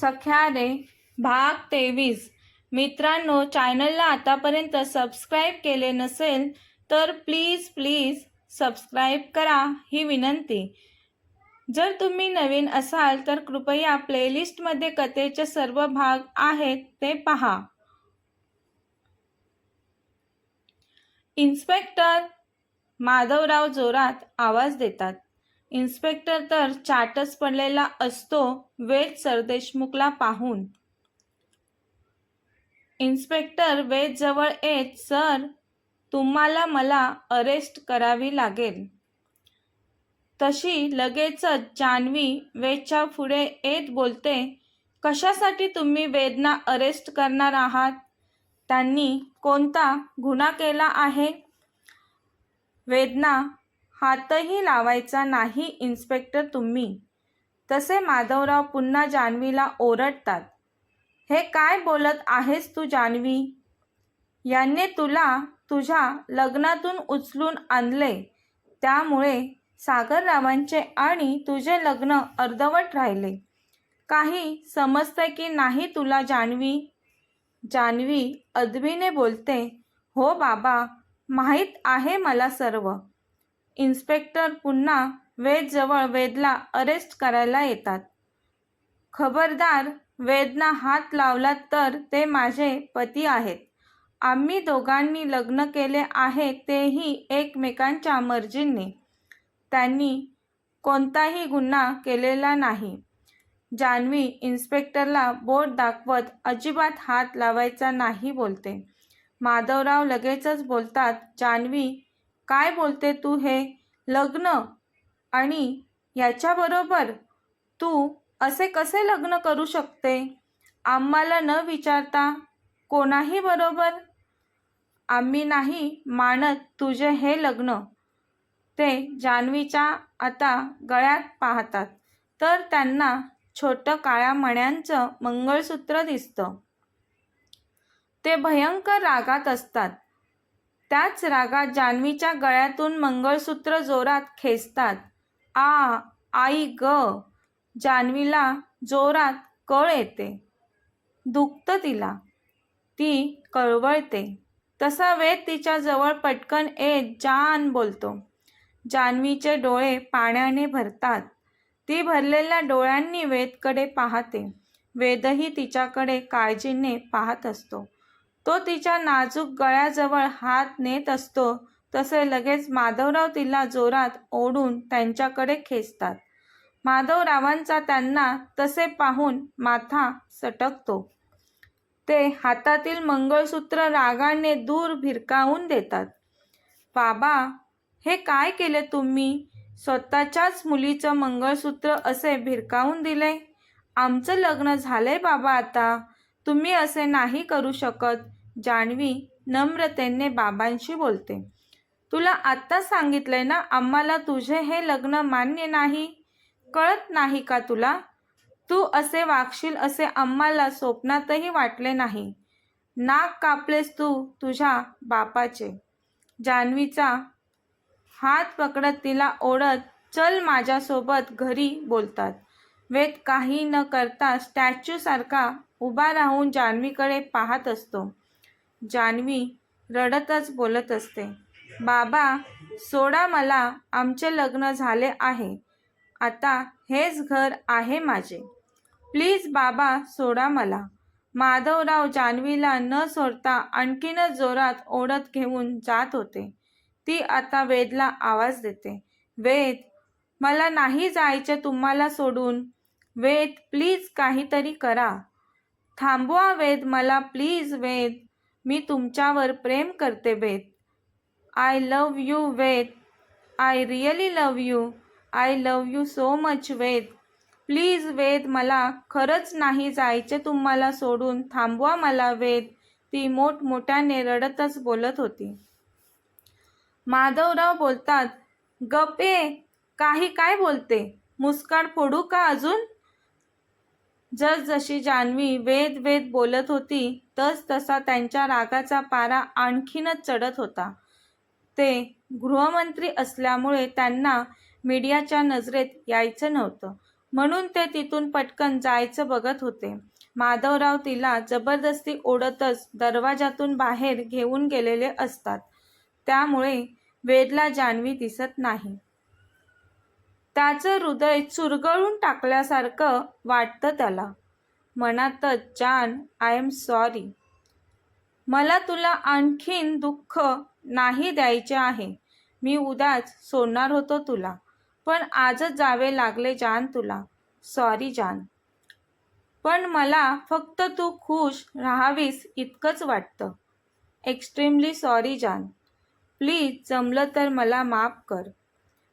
सख्यारे भाग तेवीस. मित्रांनो चॅनलला आतापर्यंत सबस्क्राईब केले नसेल तर प्लीज प्लीज सबस्क्राईब करा ही विनंती. जर तुम्ही नवीन असाल तर कृपया प्लेलिस्टमध्ये कथेचे सर्व भाग आहेत ते पहा. इन्स्पेक्टर माधवराव जोरात आवाज देतात. इन्स्पेक्टर तर चाटच पडलेला असतो वेद सरदेशमुखला पाहून. इन्स्पेक्टर वेद जवळ येत सर तुम्हाला मला अरेस्ट करावी लागेल. तशी लगेचच जान्हवी वेदच्या पुढे येत बोलते कशासाठी तुम्ही वेदना अरेस्ट करणार आहात? त्यांनी कोणता गुन्हा केला आहे? वेदना हातही लावायचा नाही इन्स्पेक्टर तुम्ही. तसे माधवराव पुन्हा जान्हवीला ओरडतात. हे काय बोलत आहेस तू जान्हवी? याने तुला तुझ्या लग्नातून उचलून आणले. त्यामुळे सागररावांचे आणि तुझे लग्न अर्धवट राहिले. काही समजते की नाही तुला जान्हवी? जान्हवी अदबीने बोलते हो बाबा माहीत आहे मला सर्व. इन्स्पेक्टर पुन्हा वेदजवळ वेदला अरेस्ट करायला येतात. खबरदार वेदना हात लावला तर ते माझे पती आहेत. आम्ही दोघांनी लग्न केले आहे तेही एकमेकांच्या मर्जींनी. त्यांनी कोणताही गुन्हा केलेला नाही. जान्हवी इन्स्पेक्टरला बोट दाखवत अजिबात हात लावायचा नाही बोलते. माधवराव लगेचच बोलतात जान्हवी काय बोलते तू हे? लग्न? आणि याच्याबरोबर तू असे कसे लग्न करू शकते? आम्हाला न विचारता कोणाही बरोबर? आम्ही नाही मानत तुझे हे लग्न. ते जान्हवीच्या आता गळ्यात पाहतात. तर त्यांना छोटं काळ्या मण्यांचं मंगळसूत्र दिसतं. ते भयंकर रागात असतात. त्याच रागात जान्हवीच्या गळ्यातून मंगळसूत्र जोरात खेचतात. आ आई ग जान्हवीला जोरात कळ येते. दुखतं तिला. ती कळवळते. तसा वेद तिच्या जवळ पटकन येत जान बोलतो. जान्हवीचे डोळे पाण्याने भरतात. ती भरलेल्या डोळ्यांनी वेदकडे पाहते. वेदही तिच्याकडे काळजीने पाहत असतो. तो तिच्या नाजूक गळ्याजवळ हात नेत असतो. तसे लगेच माधवराव तिला जोरात ओढून त्यांच्याकडे खेचतात. माधवरावांचा त्यांना तसे पाहून माथा सटकतो. ते हातातील मंगळसूत्र रागाने दूर भिरकावून देतात. बाबा हे काय केले तुम्ही? स्वतःच्याच मुलीचं मंगळसूत्र असे भिरकावून दिले? आमचं लग्न झालंय बाबा आता. तुम्ही असे नाही करू शकत. जान्हवी नम्रतेने बाबांशी बोलते. तुला आत्ता सांगितलंय ना आम्हाला तुझे हे लग्न मान्य नाही? कळत नाही का तुला? तू असे वागशील असे आम्हाला स्वप्नातही वाटले नाही. नाक कापलेस तू तुझ्या बापाचे. जान्हवीचा हात पकडत तिला ओढत चल माझ्यासोबत घरी बोलतात. वेद काही न करता स्टॅच्यूसारखा उभा राहून जान्हवीकडे पाहत असतो. जान्हवी रडतच बोलत असते. बाबा सोडा मला आमचे लग्न झाले आहे. आता हेच घर आहे माझे. प्लीज बाबा सोडा मला. माधवराव जान्हवीला न सोडता आणखीनच जोरात ओढत घेऊन जात होते. ती आता वेदला आवाज देते. वेद मला नाही जायचे तुम्हाला सोडून. वेद प्लीज काहीतरी करा. थांबवा वेद मला प्लीज वेद. मी तुमच्यावर प्रेम करते Ved I love you Ved I really love you I love you so much Ved please Ved मला खरंच नाही जायचे तुम्हाला सोडून. थांबवा मला वेद ती मोठमोठ्याने रडतच बोलत होती. माधवराव बोलतात गपे काही काय बोलते? मुस्काड फोडू का अजून? जसजशी जान्हवी वेद वेद बोलत होती तस तसा त्यांच्या रागाचा पारा आणखीनच चढत होता. ते गृहमंत्री असल्यामुळे त्यांना मीडियाच्या नजरेत यायचं नव्हतं. म्हणून ते तिथून पटकन जायचं बघत होते. माधवराव तिला जबरदस्ती ओढतच दरवाजातून बाहेर घेऊन गेलेले असतात. त्यामुळे वेदला जान्हवी दिसत नाही. त्याचं हृदय चुरगळून टाकल्यासारखं वाटतं त्याला. मनातच जान आय एम सॉरी मला तुला आणखीन दुःख नाही द्यायचे आहे. मी उद्याच सोडणार होतो तुला पण आजच जावे लागले जान तुला. सॉरी जान. पण मला फक्त तू खुश राहावीस इतकंच वाटतं. Extremely sorry Jan. प्लीज जमलं तर मला माफ कर.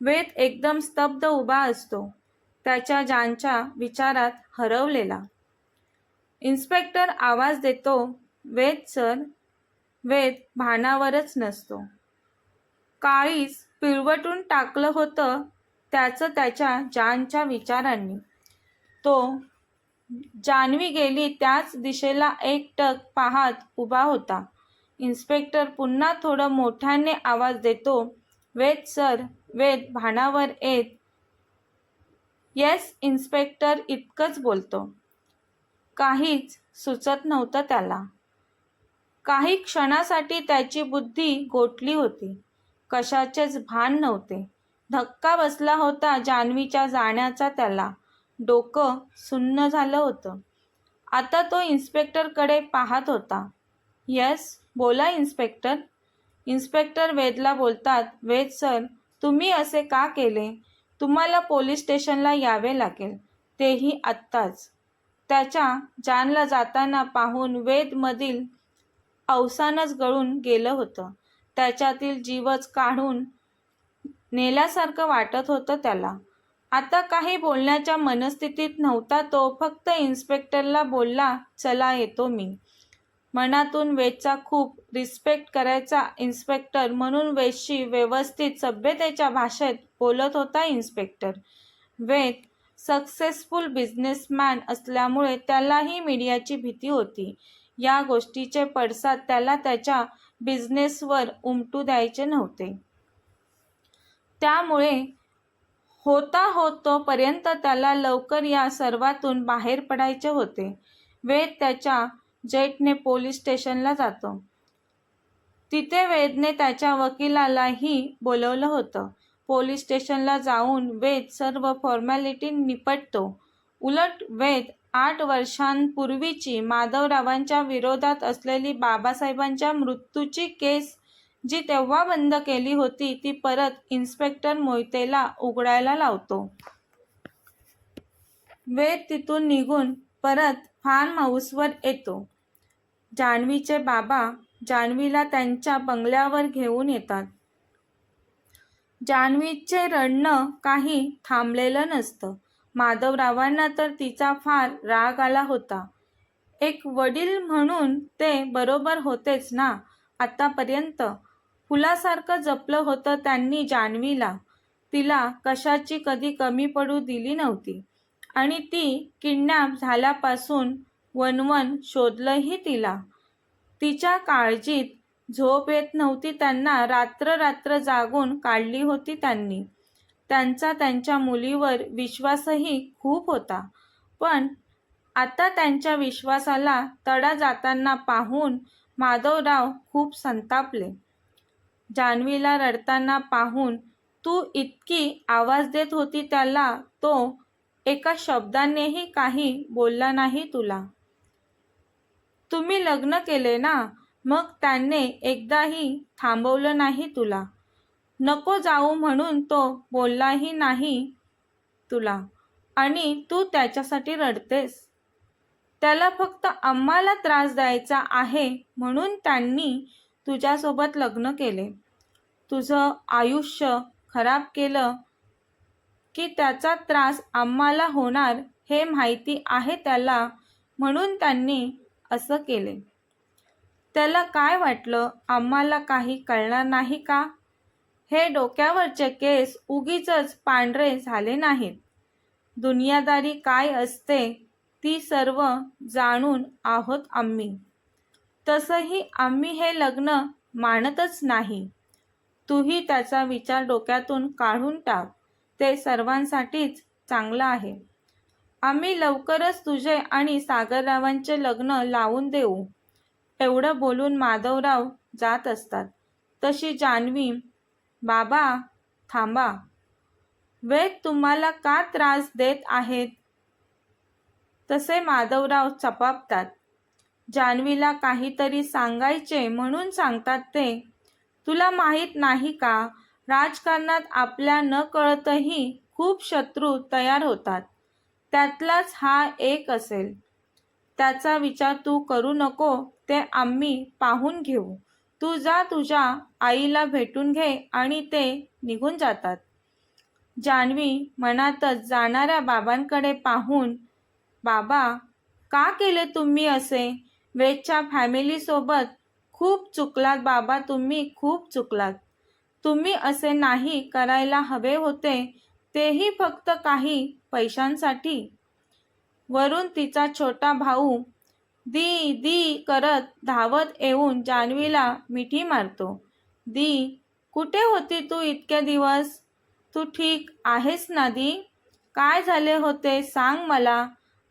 वेद एकदम स्तब्ध उभा असतो. त्याच्या जानच्या विचारात हरवलेला. इन्स्पेक्टर आवाज देतो वेद सर वेद भानावरच नसतो. काळीच पिळवटून टाकलं होतं त्याचं त्याच्या जानच्या विचारांनी. तो जानवी गेली त्याच दिशेला एक टक पाहत उभा होता. इन्स्पेक्टर पुन्हा थोडं मोठ्याने आवाज देतो वेद सर वेद भानावर येत. येस इन्स्पेक्टर इतकंच बोलतो. काहीच सुचत नव्हतं त्याला. काही क्षणासाठी त्याची बुद्धी गोठली होती. कशाचेच भान नव्हते. धक्का बसला होता जान्हवीच्या जाण्याचा त्याला. डोकं सुन्न झालं होतं. आता तो इन्स्पेक्टरकडे पाहत होता. यस बोला इन्स्पेक्टर. इन्स्पेक्टर वेदला बोलतात वेद सर तुम्ही असे का केले? तुम्हाला पोलीस स्टेशनला यावे लागेल. तेही आत्ताच. त्याच्या जानला जाताना पाहून वेदमधील अवसानच गळून गेलं होतं. त्याच्यातील जीवच काढून नेल्यासारखं वाटत होतं त्याला. आता काही बोलण्याच्या मनस्थितीत नव्हता तो. फक्त इन्स्पेक्टरला बोलला चला येतो मी. मनातून वेदचा खूप रिस्पेक्ट करायचा इन्स्पेक्टर म्हणून वेदशी व्यवस्थित सभ्यतेच्या भाषेत बोलत होता इन्स्पेक्टर वेद सक्सेसफुल बिझनेसमॅन असल्यामुळे त्यालाही मीडियाची भीती होती. या गोष्टीचे पडसाद त्याला त्याच्या बिझनेसवर उमटू द्यायचे नव्हते. त्यामुळे होता होतोपर्यंत त्याला लवकर या सर्वातून बाहेर पडायचे होते. वेद त्याच्या जेटने पोलीस स्टेशनला जातो. तिथे वेदने त्याच्या वकिलालाही बोलवलं होतं. पोलीस स्टेशनला जाऊन वेद सर्व फॉर्मॅलिटी निपटतो. उलट वेद आठ वर्षांपूर्वीची माधवरावांच्या विरोधात असलेली बाबासाहेबांच्या मृत्यूची केस जी तेव्हा बंद केली होती ती परत इन्स्पेक्टर मोहितेला उघडायला लावतो. वेद तिथून निघून परत फार्म हाऊसवर येतो. जान्हवीचे बाबा जान्हवीला त्यांच्या बंगल्यावर घेऊन येतात. जान्हवीचे रडणं काही थांबलेलं नसतं. माधवरावांना तर तिचा फार राग आला होता. एक वडील म्हणून ते बरोबर होतेच ना? आतापर्यंत फुलासारखं जपलं होतं त्यांनी जान्हवीला. तिला कशाची कधी कमी पडू दिली नव्हती. आणि ती किडनॅप झाल्यापासून वनवन शोधलंही तिला. तिच्या काळजीत झोप येत नव्हती त्यांना रात्र रात्र जागून काढली होती त्यांनी. त्यांचा त्यांच्या मुलीवर विश्वासही खूप होता. पण आता त्यांच्या विश्वासाला तडा जाताना पाहून माधवराव खूप संतापले. जान्हवीला रडताना पाहून तू इतकी आवाज देत होती त्याला तो एका शब्दानेही काही बोलला नाही तुला. तुम्ही लग्न केले ना मग त्याने एकदाही थांबवलं नाही तुला. नको जाऊ म्हणून तो बोललाही नाही तुला. आणि तू त्याच्यासाठी रडतेस. त्याला फक्त आम्हाला त्रास द्यायचा आहे म्हणून त्यांनी तुझ्यासोबत लग्न केले. तुझं आयुष्य खराब केलं की त्याचा त्रास आम्हाला होणार हे माहिती आहे त्याला म्हणून त्यांनी असं केले. त्याला काय वाटलं? आम्हाला काही कळणार नाही का? हे डोक्यावरचे केस उगीच पांढरे झाले नाहीत. दुनियादारी काय असते ती सर्व जाणून आहोत आम्ही. तसंही आम्ही हे लग्न मानतच नाही. तूही त्याचा विचार डोक्यातून काढून टाक. ते सर्वांसाठीच चांगलं आहे. आम्ही लवकरच तुझे आणि सागररावांचे लग्न लावून देऊ. एवढं बोलून माधवराव जात असतात. तशी जान्हवी बाबा थांबा. वेद तुम्हाला का त्रास देत आहेत? तसे माधवराव चपापतात. जान्हवीला काहीतरी सांगायचे म्हणून सांगतात ते. तुला माहीत नाही का राजकारणात आपल्या न कळतही खूप शत्रू तयार होतात. त्यातलाच हा एक असेल. त्याचा विचार तू करू नको ते आम्ही पाहून घेऊ. तू जा तुझ्या आईला भेटून घे आणि ते निघून जातात. जान्हवी मनातच जाणाऱ्या बाबांकडे पाहून बाबा का केले तुम्ही असे? वेदच्या फॅमिलीसोबत खूप चुकलात बाबा तुम्ही खूप चुकलात. तुम्ही असे नाही करायला हवे होते तेही फक्त काही पैशांसाठी. वरून तिचा छोटा भाऊ दी दी करत धावत येऊन जान्हवीला मिठी मारतो. दी कुठे होती तू इतके दिवस? तू ठीक आहेस ना दी? काय झाले होते सांग मला?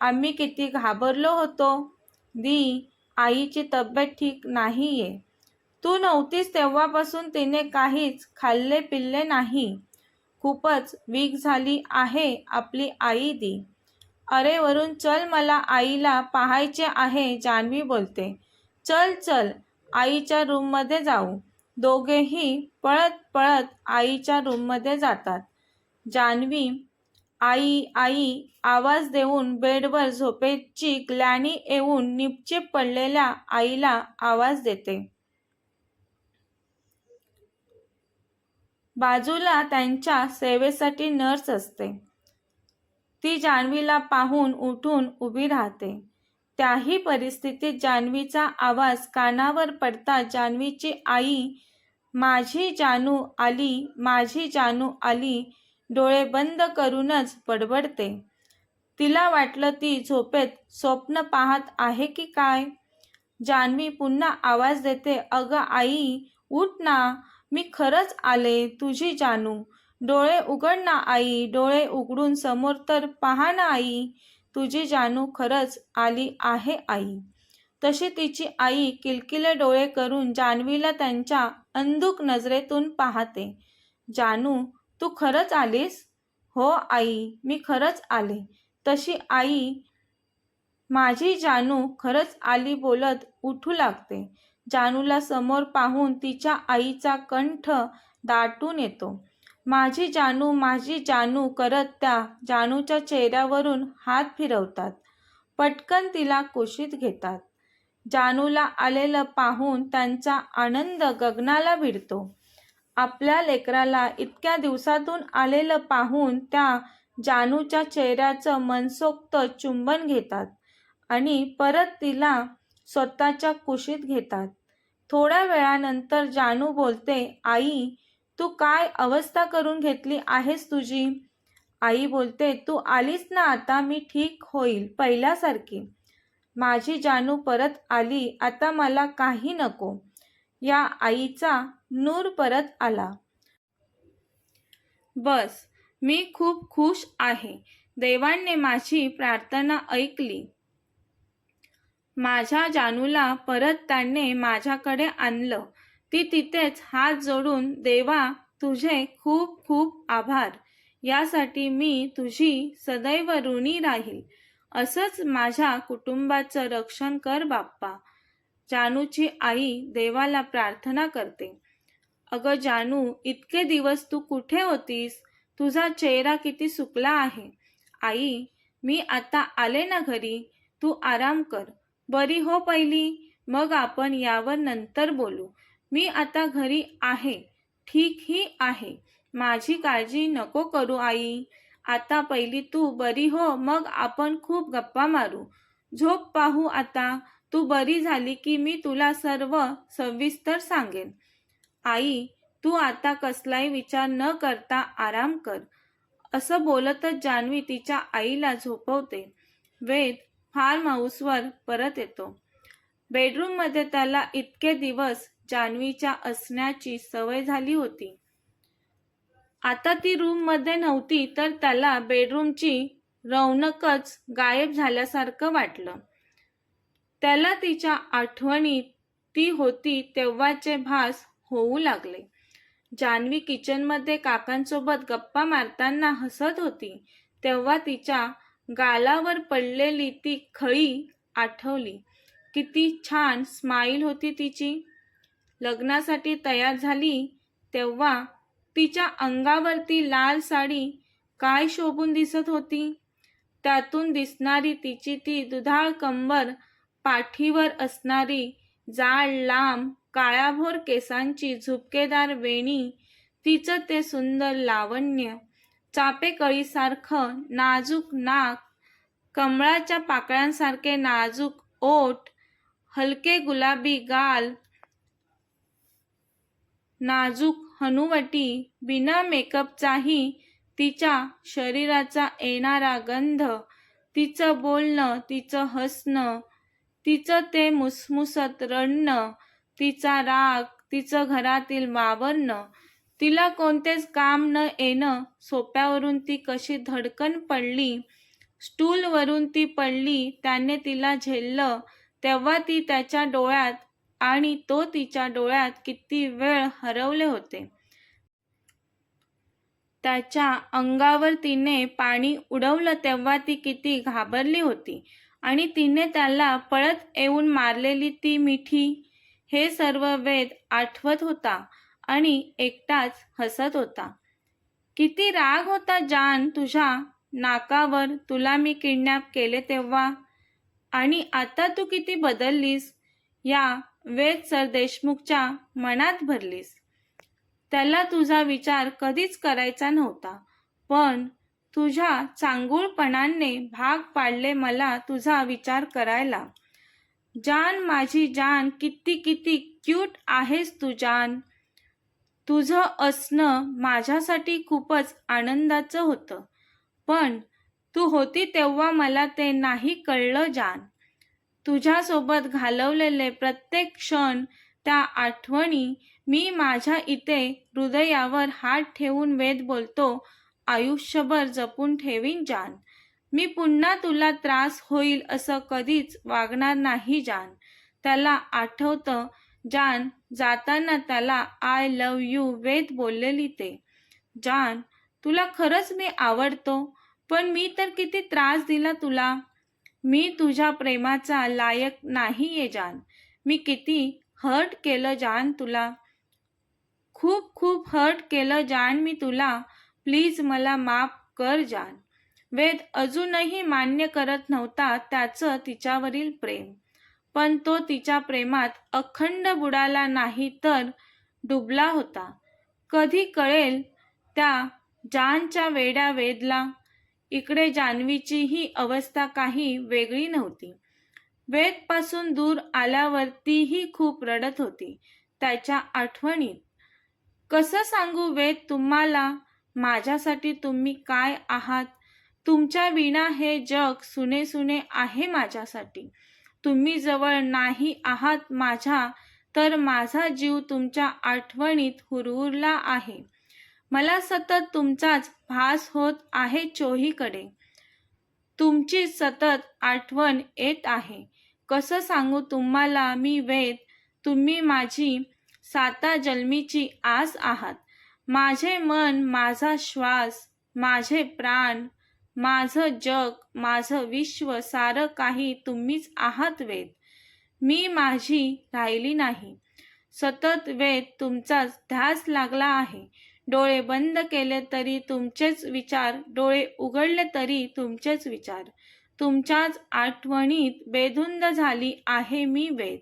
आम्ही किती घाबरलो होतो. दी आईची तब्येत ठीक नाहीये. तू नव्हतीस तेव्हापासून तिने काहीच खाल्ले पिल्ले नाही. खूपच वीक झाली आहे आपली आई दी अरे वरून चल मला आईला पाहायचे आहे जान्हवी बोलते. चल चल आईच्या रूममध्ये जाऊ. दोघेही पळत पळत आईच्या रूममध्ये जातात. जान्हवी आई आई आवाज देऊन बेडवर झोपेची ग्लॅनी येऊन निपचिप पडलेल्या आईला आवाज देते. बाजूला त्यांच्या सेवेसाठी नर्स असते. ती जान्हवीला पाहून उठून उभी राहते. त्याही परिस्थितीत जान्हवीचा आवाज कानावर पडता जान्हवीची आई माझी जानू आली माझी जानू आली डोळे बंद करूनच बडबडते. तिला वाटलं ती झोपेत स्वप्न पाहत आहे की काय? जान्हवी पुन्हा आवाज देते अगं आई उठ ना मी खरंच आले तुझी जानू. डोळे उघड ना आई डोळे उघडून समोर तर पहा ना आई. तुझी जानू खरंच आली आहे आई. तशी तिची आई किलकिले डोळे करून जान्हवीला त्यांच्या अंधुक नजरेतून पाहते. जानू तू खरंच आलीस? हो आई मी खरंच आले. तशी आई माझी जानू खरंच आली बोलत उठू लागते. जानूला समोर पाहून तिच्या आईचा कंठ दाटून येतो. माझी जानू माझी जानू करत त्या जानूच्या चेहऱ्यावरून हात फिरवतात. पटकन तिला कुशीत घेतात. जानूला आलेलं पाहून त्यांचा आनंद गगनाला भिडतो. आपल्या लेकराला इतक्या दिवसातून आलेलं पाहून त्या जानूच्या चेहऱ्याचं मनसोक्त चुंबन घेतात आणि परत तिला स्वतःच्या कुशीत घेतात. थोड्या वेळानंतर जानू बोलते आई तू काय अवस्था करून घेतली आहेस तुझी? आई बोलते तू आलीस ना आता मी ठीक होईल पहिल्यासारखी. माझी जानू परत आली आता मला काही नको. या आईचा नूर परत आला. बस मी खूप खुश आहे. देवाने माझी प्रार्थना ऐकली. माझ्या जानूला परत त्याने माझ्याकडे आणलं. ती तिथेच हात जोडून देवा तुझे खूप खूप आभार. यासाठी मी तुझी सदैव ऋणी राहील. असंच माझ्या कुटुंबाचं रक्षण कर बाप्पा जानूची आई देवाला प्रार्थना करते. अगं जानू इतके दिवस तू कुठे होतीस? तुझा चेहरा किती सुकला आहे. आई मी आता आले ना घरी. तू आराम कर. बरी हो पहिली. मग आपण यावर नंतर बोलू. मी आता घरी आहे. ठीक ही आहे. माझी काळजी नको करू आई. आता पहिली तू बरी हो मग आपण खूप गप्पा मारू. झोप पाहू आता. तू बरी झाली की मी तुला सर्व सविस्तर सांगेन. आई तू आता कसलाही विचार न करता आराम कर. असं बोलतच जान्हवी तिच्या आईला झोपवते. वेद फार्म हाऊसवर परत येतो. बेडरूममध्ये त्याला इतके दिवस जान्हवीच्या असण्याची सवय झाली होती. आता ती रूममध्ये नव्हती तर त्याला बेडरूमची रौनकच गायब झाल्यासारखं वाटलं. त्याला तिच्या आठवणीत ती होती तेव्हाचे भास होऊ लागले. जान्हवी किचनमध्ये काकांसोबत गप्पा मारताना हसत होती तेव्हा तिच्या गालावर पडलेली ती खळी आठवली. किती छान स्माईल होती तिची. लग्नासाठी तयार झाली तेव्हा तिच्या अंगावरती लाल साडी काय शोभून दिसत होती? त्यातून दिसणारी तिची ती दुधाळ कंबर पाठीवर असणारी जाड लांब काळ्याभोर केसांची झुपकेदार वेणी तिचं ते सुंदर लावण्य चापेकळीसारखं नाजूक नाक कमळाच्या पाकळ्यांसारखे नाजूक ओठ हलके गुलाबी गाल नाजूक हनुवटी बिना मेकअपचाही तिच्या शरीराचा येणारा गंध तिचं बोलणं तिचं हसणं तिचं ते मुसमुसत रडणं तिचा राग तिचं घरातील वावरणं तिला कोणतेच काम न येणं सोप्यावरून ती कशी धडकन पडली स्टूलवरून ती पडली त्याने तिला झेललं तेव्हा ती त्याच्या डोळ्यात आणि तो तिच्या डोळ्यात किती वेळ हरवले होते. त्याच्या अंगावर तिने पाणी उडवलं तेव्हा ती किती घाबरली होती आणि तिने त्याला पळत येऊन मारलेली ती मिठी हे सर्व वेद आठवत होता. आणि एकटाच हसत होता. किती राग होता जान तुझ्या नाकावर. तुला मी किडनॅप केले तेव्हा. आणि आता तू किती बदललीस. या वेद सर देशमुखच्या मनात भरलीस. त्याला तुझा विचार कधीच करायचा नव्हता. पण तुझ्या चांगुळपणाने भाग पाडले मला तुझा विचार करायला. जान माझी जान किती किती क्यूट आहेस तू जान. तुझं असणं माझ्यासाठी खूपच आनंदाचं होतं. पण तू होती तेव्हा मला ते नाही कळलं जान. तुझ्यासोबत घालवलेले प्रत्येक क्षण त्या आठवणी मी माझ्या इथे हृदयावर हात ठेवून वेद बोलतो आयुष्यभर जपून ठेवीन जान. मी पुन्हा तुला त्रास होईल असं कधीच वागणार नाही जान. त्याला आठवतं जान जाताना त्याला आय लव यू वेद बोललेली ते. जान तुला खरंच मी आवडतो पण मी तर किती त्रास दिला तुला. मी तुझ्या प्रेमाचा लायक नाही आहे जान. मी किती हर्ट केलं जान तुला. खूप खूप हर्ट केलं जान मी तुला. प्लीज मला माफ कर जान. वेद अजूनही मान्य करत नव्हता त्याचं तिच्यावरील प्रेम. पण तो तिच्या प्रेमात अखंड बुडाला नाही तर डुबला होता. कधी कळेल त्या जानच्या वेड्या वेदला. इकडे जान्हवीची ही अवस्था काही वेगळी नव्हती. वेदपासून दूर आल्यावर तीही खूप रडत होती. त्याच्या आठवणीत कसं सांगू वेद तुम्हाला? माझ्यासाठी तुम्ही काय आहात? तुमच्या विना हे जग सुने सुने आहे माझ्यासाठी. तुम्ही जवळ नाही आहात माझ्या तर माझा जीव तुमच्या आठवणीत हुरहुरला आहे. मला सतत तुमचाच भास होत आहे चोहीकडे. तुमची सतत आठवण येत आहे. कसं सांगू तुम्हाला मी वेद तुम्ही माझी साता जन्मीची आस आहात. माझे मन माझा श्वास माझे प्राण माझं जग माझं विश्व सारं काही तुम्हीच आहात वेद. मी माझी राहिली नाही. सतत वेद तुमचाच ध्यास लागला आहे. डोळे बंद केले तरी तुमचेच विचार डोळे उघडले तरी तुमचेच विचार. तुमच्याच आठवणीत बेधुंद झाली आहे मी वेद.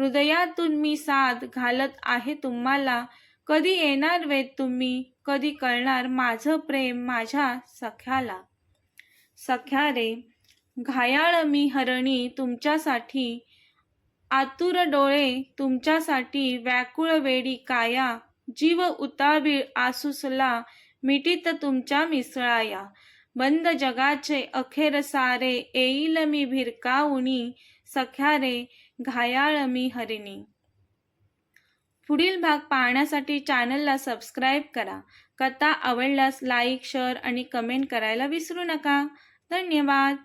हृदयातून मी साथ घालत आहे तुम्हाला. कधी येणार वेद तुम्ही? कधी कळणार माझं प्रेम माझ्या सख्याला? सख्या रे घायाळ मी हरणी तुमच्यासाठी आतुर डोळे तुमच्यासाठी व्याकुळ वेडी काया जीव उतावीळ आसुसला मिटीत तुमच्या मिसळाया. बंद जगाचे अखेर सारे येईल मी भिरकावुनी सख्या रे घायाळ मी हरिणी. पुढील भाग पाहण्यासाठी चॅनलला सबस्क्राईब करा. कथा आवडल्यास लाईक शेअर आणि कमेंट करायला विसरू नका. धन्यवाद.